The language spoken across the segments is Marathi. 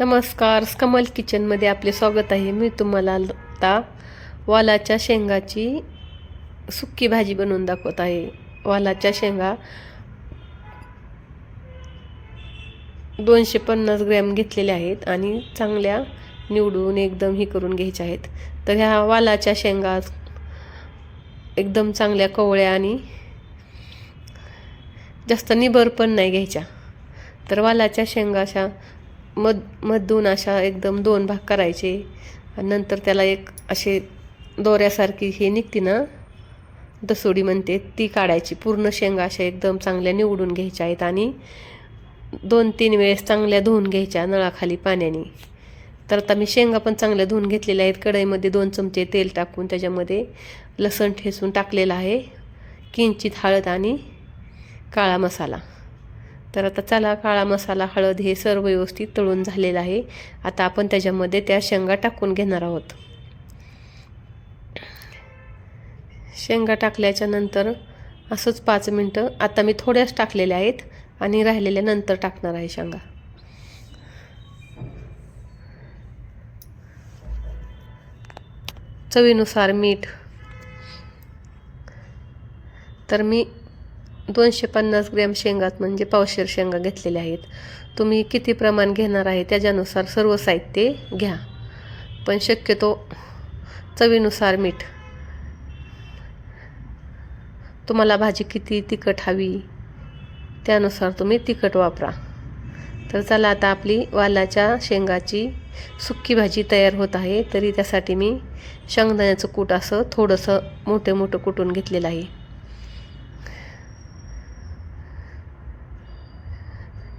नमस्कार कमल किचनमध्ये आपले स्वागत आहे. मी तुम्हाला आता वालाच्या शेंगाची सुक्की भाजी बनवून दाखवत आहे. वालाच्या शेंगा दोनशे पन्नास ग्रॅम घेतलेल्या आहेत आणि चांगल्या निवडून एकदम ही करून घ्यायच्या आहेत. तर ह्या वालाच्या शेंगा एकदम चांगल्या कवळ्या आणि जास्त निबर पण नाही घ्यायच्या. तर वालाच्या शेंगा अशा मध मधून अशा एकदम दोन भाग करायचे. आणि नंतर त्याला एक असे दोऱ्यासारखी हे निघते ना दसोडी म्हणते ती काढायची. पूर्ण शेंगा अशा एकदम चांगल्या निवडून घ्यायच्या आहेत आणि दोन तीन वेळेस चांगल्या धुवून घ्यायच्या नळाखाली पाण्याने. तर आता मी शेंगा पण चांगल्या धुवून घेतलेल्या आहेत. कढईमध्ये दोन चमचे तेल टाकून त्याच्यामध्ये लसण ठेसून टाकलेलं आहे. किंचित हळद आणि काळा मसाला. तर आता चला काळा मसाला हळद हे सर्व व्यवस्थित तळून झालेलं आहे. आता आपण त्याच्यामध्ये त्या शेंगा टाकून घेणार आहोत. शेंगा टाकल्याच्या नंतर असंच पाच मिनटं आता मी थोड्याच टाकलेल्या आहेत आणि राहिलेल्या नंतर टाकणार आहे शेंगा. चवीनुसार मीठ. तर मी दोनशे पन्नास ग्रॅम शेंगात म्हणजे पावशेर शेंगा घेतलेल्या आहेत. तुम्ही किती प्रमाण घेणार आहे त्याच्यानुसार सर्व साहित्य घ्या. पण शक्यतो चवीनुसार मीठ. तुम्हाला भाजी किती तिखट हवी त्यानुसार तुम्ही तिखट वापरा. तर चला आता आपली वालाच्या शेंगाची सुक्की भाजी तयार होत आहे तरी त्यासाठी मी शेंगदाण्याचं कूट असं थोडंसं मोठं मोठं कुटून घेतलेलं आहे.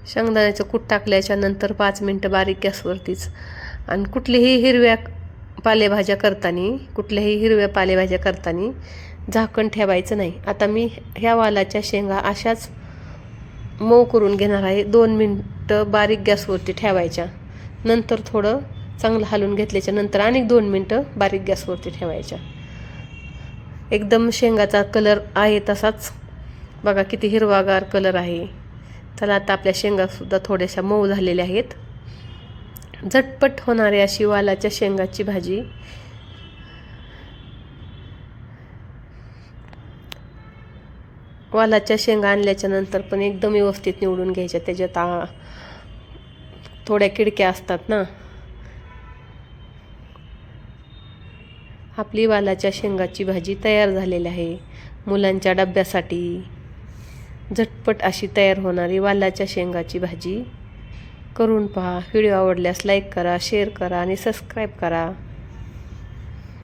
शेंगदाण्याचं कूट टाकल्याच्या नंतर पाच मिनटं बारीक गॅसवरतीच. आणि कुठलीही हिरव्या पालेभाज्या करताना कुठल्याही हिरव्या पालेभाज्या करताना झाकण ठेवायचं नाही. आता मी ह्या वालाच्या शेंगा अशाच मऊ करून घेणार आहे. दोन मिनटं बारीक गॅसवरती ठेवायच्या. नंतर थोडं चांगलं हलवून घेतल्याच्या नंतर आणि दोन मिनटं बारीक गॅसवरती ठेवायच्या. एकदम शेंगाचा कलर आहे तसाच. बघा किती हिरवागार कलर आहे. चला आता आपल्या शेंगासुद्धा थोड्याशा मऊ झालेल्या आहेत. झटपट होणारी अशी वालाच्या शेंगाची भाजी. वालाच्या शेंगा आणल्याच्या नंतर पण एकदम व्यवस्थित निवडून घ्यायच्या. त्याच्यात आ थोड्या किडक्या असतात ना. आपली वालाच्या शेंगाची भाजी तयार झालेली आहे. मुलांच्या डब्यासाठी. झटपट अशी तयार होणारी वालाच्या शेंगाची भाजी. करून पहा. व्हिडिओ आवडल्यास लाईक करा शेअर करा आणि सबस्क्राईब करा.